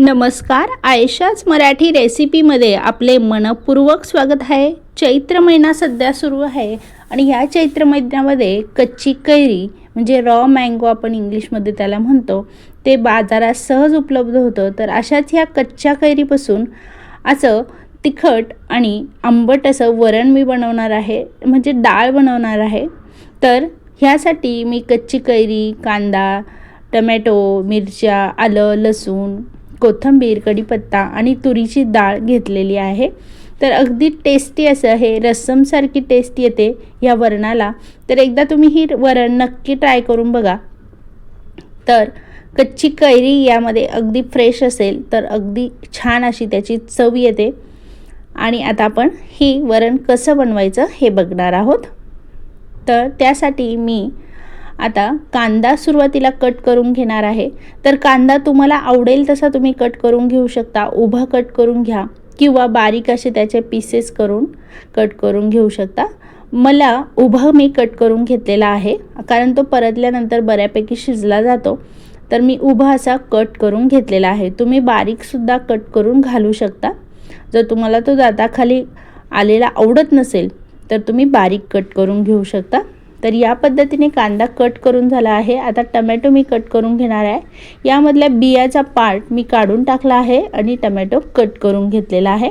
नमस्कार आयशाच मराठी रेसिपीमध्ये आपले मनपूर्वक स्वागत आहे. चैत्र महिना सध्या सुरू आहे आणि ह्या चैत्र महिन्यामध्ये कच्ची कैरी म्हणजे रॉ मँगो आपण इंग्लिशमध्ये त्याला म्हणतो ते बाजारात सहज उपलब्ध होतं. तर अशाच ह्या कच्च्या कैरीपासून असं तिखट आणि आंबट असं वरण मी बनवणार आहे म्हणजे डाळ बनवणार आहे. तर ह्यासाठी मी कच्ची कैरी कांदा टमॅटो मिरच्या आलं लसूण कोथिंबीर कढीपत्ता आणि तुरीची डाळ घेतलेली आहे. तर अगदी टेस्टी असं हे रस्समसारखी टेस्ट येते या वरणाला. तर एकदा तुम्ही ही वरण नक्की ट्राय करून बघा. तर कच्ची कैरी यामध्ये अगदी फ्रेश असेल तर अगदी छान अशी त्याची चव येते. आणि आता आपण ही वरण कसं बनवायचं हे बघणार आहोत. तर त्यासाठी मी आता कांदा सुरुवातीला कट करून घेणार आहे. तर कांदा तुम्हाला आवडेल तसा तुम्ही कट करून घेऊ शकता. उभा कट करून घ्या किंवा बारीक असे त्याचे पीसेस करून कट करून घेऊ शकता. मला उभा मी कट करून घेतलेला आहे. कारण तो परतल्यानंतर बऱ्यापैकी शिजला जातो. तर मी उभा असा कट करून घेतलेला आहे. तुम्ही बारीकसुद्धा कट करून घालू शकता. जर तुम्हाला तो दाताखाली आलेला आवडत नसेल तर तुम्ही बारीक कट करून घेऊ शकता. तर या पद्धतीने कांदा कट करून झाला आहे. आता टमॅटो मी कट करून घेणार आहे. यामधल्या बियाचा पार्ट मी काढून टाकला आहे आणि टमॅटो कट करून घेतलेला आहे.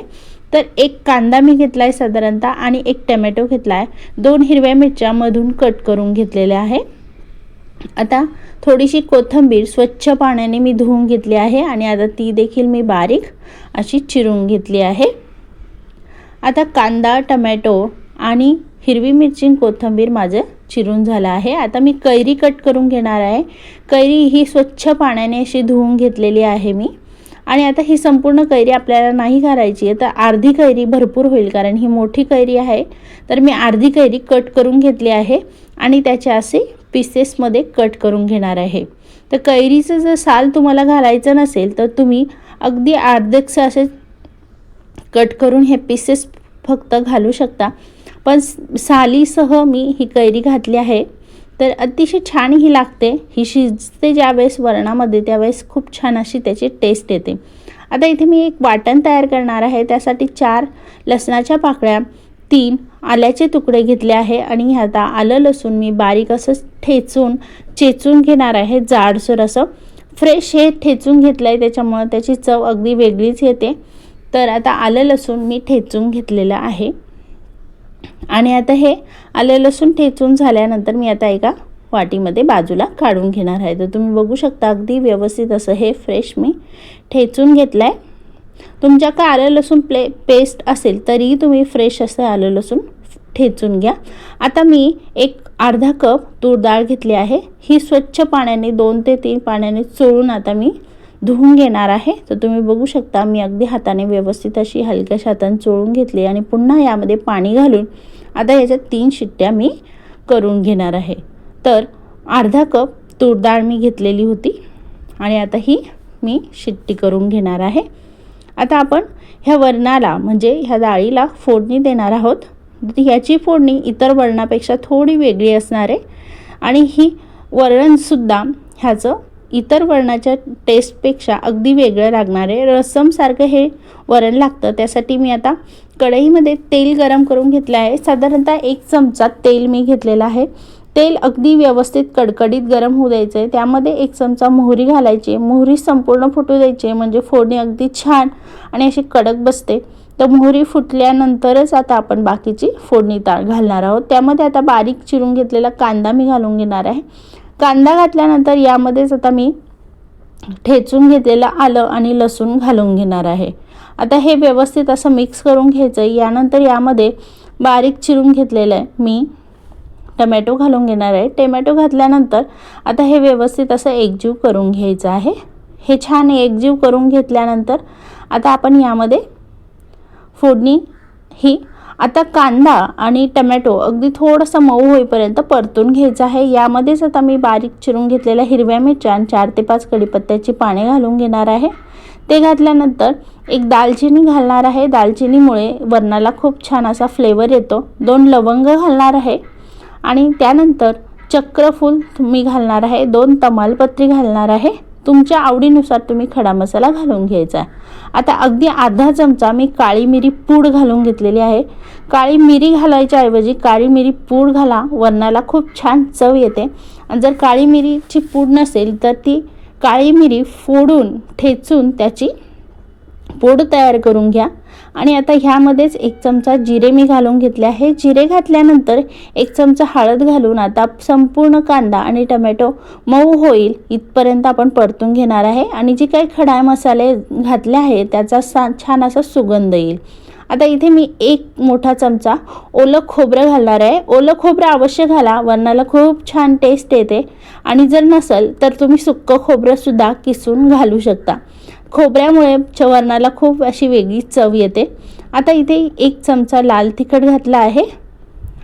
तर एक कांदा मी घेतला आहे साधारणतः आणि एक टमॅटो घेतला आहे दोन हिरव्या मिरच्यामधून कट करून घेतलेले आहे. आता थोडीशी कोथिंबीर स्वच्छ पाण्याने मी धुवून घेतली आहे आणि आता ती देखील मी बारीक अशी चिरून घेतली आहे. आता कांदा टमॅटो आणि हिरवी मिरची कोथिंबीर माझं चिरून झाला आहे. आता मी कैरी कट करून घेणार आहे. कैरी ही स्वच्छ पाण्याने अशी धुवून घेतलेली आहे मी. आणि आता ही संपूर्ण कैरी आपल्याला नाही घालायची आहे तर अर्धी कैरी भरपूर होईल कारण ही मोठी कैरी आहे. तर मी अर्धी कैरी कट करून घेतली आहे आणि त्याचे असे पीसेसमध्ये कट करून घेणार आहे. तर कैरीचं जर साल तुम्हाला घालायचं नसेल तर तुम्ही अगदी अर्धेकसे असे कट करून हे पीसेस फक्त घालू शकता. पण सालीसह मी ही कैरी घातली आहे. तर अतिशय छान ही लागते. ही शिजते ज्यावेळेस वरणामध्ये त्यावेळेस खूप छान अशी त्याची टेस्ट येते. आता इथे मी एक वाटण तयार करणार आहे. त्यासाठी चार लसणाच्या पाकळ्या तीन आल्याचे तुकडे घेतले आहे आणि आता आलं लसूण मी बारीक असं ठेचून चेचून घेणार आहे. जाडसर असं फ्रेश हे ठेचून घेतलं आहे त्याच्यामुळं त्याची चव अगदी वेगळीच येते. तर आता आलं लसूण मी ठेचून घेतलेलं आहे. आणि आता हे आले लसूण ठेचून झाल्यानंतर मी आता एका वाटीमध्ये बाजूला काढून घेणार आहे. तर तुम्ही बघू शकता अगदी व्यवस्थित असं हे फ्रेश मी ठेचून घेतलं आहे तुमच्याकडे आलं लसूण प्ले पेस्ट असेल तरीही तुम्ही फ्रेश असं आलं लसूण ठेचून घ्या. आता मी एक अर्धा कप तूर डाळ घेतली आहे. ही स्वच्छ पाण्याने दोन ते तीन पाण्याने चोळून आता मी धुवून घेणार आहे. तर तुम्ही बघू शकता मी अगदी हाताने व्यवस्थित अशी हलक्या हाताने चोळून घेतली आणि पुन्हा यामध्ये पाणी घालून आता याच्यात तीन शिट्ट्या मी करून घेणार आहे. तर अर्धा कप तूर डाळ मी घेतलेली होती आणि आता ही मी शिट्टी करून घेणार आहे. आता आपण ह्या वरणाला म्हणजे ह्या डाळीला फोडणी देणार आहोत. ह्याची फोडणी इतर वरणापेक्षा थोडी वेगळी असणार आहे. आणि ही वरणसुद्धा ह्याचं इतर वरणाच्या टेस्टपेक्षा अगदी वेगळं लागणारे रसमसारखं हे वरण लागतं. त्यासाठी मी आता कढईमध्ये तेल गरम करून घेतलं आहे. साधारणतः एक चमचा तेल मी घेतलेला आहे. तेल अगदी व्यवस्थित कडकडीत गरम होऊ द्यायचं आहे त्यामध्ये एक चमचा मोहरी घालायची. मोहरी संपूर्ण फुटू द्यायची म्हणजे फोडणी अगदी छान आणि अशी कडक बसते. तर मोहरी फुटल्यानंतरच आता आपण बाकीची फोडणी ता घालणार आहोत. त्यामध्ये आता बारीक चिरून घेतलेला कांदा मी घालून घेणार आहे. कांदा घातल्यानंतर यामध्येच आता मी ठेचून घेतलेलं आलं आणि लसूण घालून घेणार आहे. आता हे व्यवस्थित असं मिक्स करून घ्यायचं आहे यानंतर यामध्ये बारीक चिरून घेतलेलं आहे. मी टमॅटो घालून घेणार आहे. टमॅटो घातल्यानंतर आता हे व्यवस्थित असं एकजीव करून घ्यायचं आहे. हे छान एकजीव करून घेतल्यानंतर आता आपण यामध्ये फोडणी ही आता कांदा आणि टमॅटो अगदी थोडंसं मऊ होईपर्यंत परतून घ्यायचं आहे. यामध्येच आता मी बारीक चिरून घेतलेल्या हिरव्या मिरच्या आणि चार ते पाच कडीपत्त्याची पाने घालून घेणार आहे. ते घातल्यानंतर एक दालचिनी घालणार आहे. दालचिनीमुळे वरणाला खूप छान असा फ्लेवर येतो. दोन लवंग घालणार आहे आणि त्यानंतर चक्रफूल मी घालणार आहे. दोन तमालपत्री घालणार आहे. तुमच्या आवडीनुसार तुम्ही खडा मसाला घालून घ्यायचा आता अगदी अर्धा चमचा मी काळी मिरी पूड घालून घेतलेली आहे. काळी मिरी घालायच्या ऐवजी काळी मिरी पूड घाला वरणाला खूप छान चव येते. आणि जर काळी मिरीची पूड नसेल तर ती काळी मिरी फोडून ठेचून त्याची पोड तयार करून घ्या. आणि आता ह्यामध्येच एक चमचा जिरे मी घालून घेतले आहे. जिरे घातल्यानंतर एक चमचा हळद घालून आता संपूर्ण कांदा आणि टमॅटो मऊ होईल इथपर्यंत आपण परतून घेणार आहे. आणि जे काही खडा मसाले घातले आहे त्याचा सा छान असा सुगंध येईल. आता इथे मी एक मोठा चमचा ओलं खोबरं घालणार आहे. ओलं खोबरं अवश्य घाला वरणाला खूप छान टेस्ट येते. आणि जर नसेल तर तुम्ही सुक्कं खोबरंसुद्धा किसून घालू शकता. खोबऱ्यामुळे च खूप अशी वेगळी चव येते. आता इथे एक चमचा लाल तिखट घातला आहे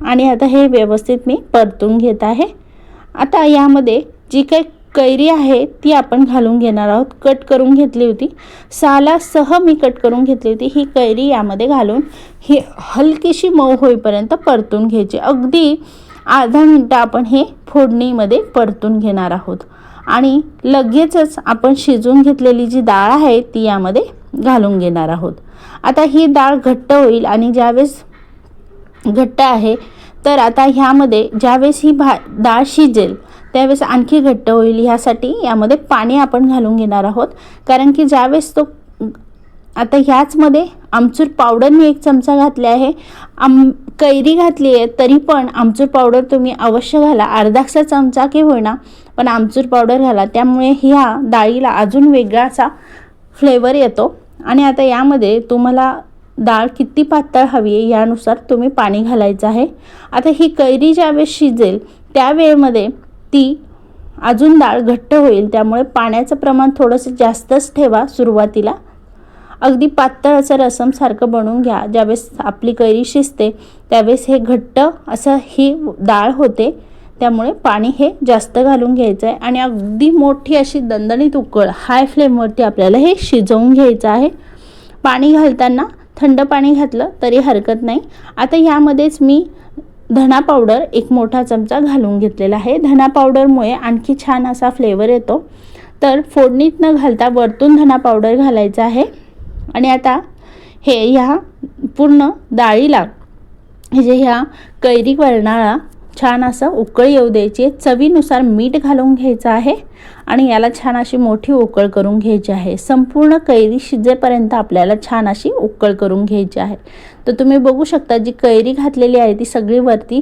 आणि आता हे व्यवस्थित मी परतून घेत आहे. आता यामध्ये जी काही कैरी आहे ती आपण घालून घेणार आहोत. कट करून घेतली होती. सालासह मी कट करून घेतली होती. ही कैरी यामध्ये घालून ही हलकीशी मऊ होईपर्यंत परतून घ्यायची. अगदी अर्धा मिनटं आपण हे फोडणीमध्ये परतून घेणार आहोत. आणि लगेचच आपण शिजून घेतलेली जी डाळ आहे ती यामध्ये घालून घेणार आहोत. आता ही डाळ घट्ट होईल आणि ज्यावेळेस घट्ट आहे तर आता ह्यामध्ये ज्यावेळेस ही भा डाळ शिजेल त्यावेळेस आणखी घट्ट होईल. ह्यासाठी यामध्ये पाणी आपण घालून घेणार आहोत. कारण की ज्यावेळेस तो आता ह्याचमध्ये आमचूर पावडर मी एक चमचा घातले आहे. आम कैरी घातली आहे तरी पण आमचूर पावडर तुम्ही अवश्य घाला. अर्धासा चमचा की होईना पण आमचूर पावडर घाला. त्यामुळे ह्या डाळीला अजून वेगळा असा फ्लेवर येतो. आणि आता यामध्ये तुम्हाला डाळ किती पातळ हवी आहे यानुसार तुम्ही पाणी घालायचं आहे. आता ही कैरी ज्यावेळेस शिजेल त्यावेळेमध्ये ती अजून डाळ घट्ट होईल. त्यामुळे पाण्याचं प्रमाण थोडंसं जास्तच ठेवा सुरुवातीला. अगदी पातळ असं रसमसारखं बनवून घ्या. ज्यावेळेस आपली कैरी शिजते त्यावेळेस हे घट्ट असं ही डाळ होते. त्यामुळे पाणी हे जास्त घालून घ्यायचं आहे आणि अगदी मोठी अशी दणदणीत उकळ हाय फ्लेमवरती आपल्याला हे शिजवून घ्यायचं आहे. पाणी घालताना थंड पाणी घातलं तरी हरकत नाही. आता यामध्येच मी धना पावडर एक मोठा चमचा घालून घेतलेला आहे. धना पावडरमुळे आणखी छान असा फ्लेवर येतो. तर फोडणीत न घालता वरतून धना पावडर घालायचा आहे. आणि आता हे ह्या पूर्ण डाळीला म्हणजे ह्या कैरी वरणाला छान असं उकळ येऊ द्यायची चवीनुसार मीठ घालून घ्यायचं आहे आणि याला छान अशी मोठी उकळ करून घ्यायची आहे. संपूर्ण कैरी शिजेपर्यंत आपल्याला छान अशी उकळ करून घ्यायची आहे. तर तुम्ही बघू शकता जी कैरी घातलेली आहे ती सगळी वरती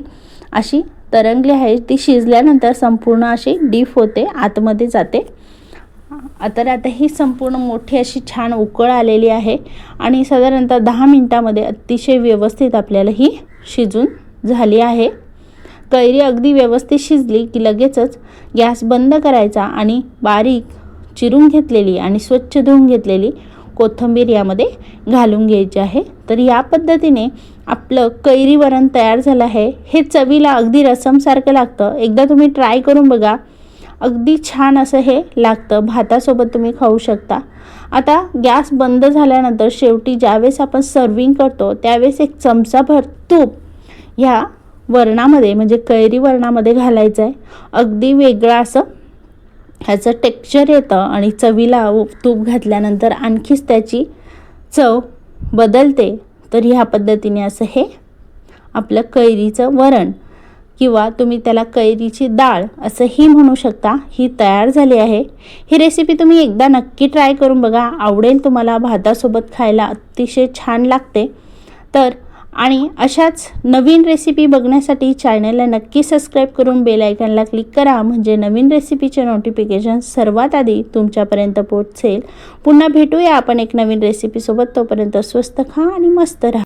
अशी तरंगली आहे. ती शिजल्यानंतर संपूर्ण अशी डीप होते आतमध्ये जाते. तर आता ही संपूर्ण मोठी अशी छान उकळ आलेली आहे. आणि साधारणतः दहा मिनटामध्ये अतिशय व्यवस्थित आपल्याला ही शिजून झाली आहे. कैरी अगदी व्यवस्थित शिजली की लगेचच गॅस बंद करायचा आणि बारीक चिरून घेतलेली आणि स्वच्छ धुवून घेतलेली कोथिंबीर यामध्ये घालून घ्यायची आहे. तर या पद्धतीने आपलं कैरी वरण तयार झालं आहे. हे चवीला अगदी रसमसारखं लागतं. एकदा तुम्ही ट्राय करून बघा. अगदी छान असं हे लागतं. भातासोबत तुम्ही खाऊ शकता. आता गॅस बंद झाल्यानंतर शेवटी ज्यावेळेस आपण सर्विंग करतो त्यावेळेस एक चमचाभर तूप ह्या वरणामध्ये म्हणजे कैरी वरणामध्ये घालायचं आहे. अगदी वेगळं असं ह्याचं टेक्स्चर येतं आणि चवीला तूप घातल्यानंतर आणखीच त्याची चव बदलते. तर ह्या पद्धतीने असं हे आपलं कैरीचं वरण किंवा तुम्ही त्याला कैरीची डाळ असंही म्हणू शकता ही तयार झाली आहे. ही रेसिपी तुम्ही एकदा नक्की ट्राय करून बघा. आवडेल तुम्हाला भातासोबत खायला अतिशय छान लागते. तर आणि अशाच नवीन रेसिपी बघण्यासाठी चॅनलला नक्की सबस्क्राईब करून बेल आयकनला क्लिक करा. म्हणजे नवीन रेसिपीचे नोटिफिकेशन सर्वात आधी तुमच्यापर्यंत पोहोचेल. पुन्हा भेटूया आपण एक नवीन रेसिपीसोबत तोपर्यंत स्वस्त खा आणि मस्त राहा.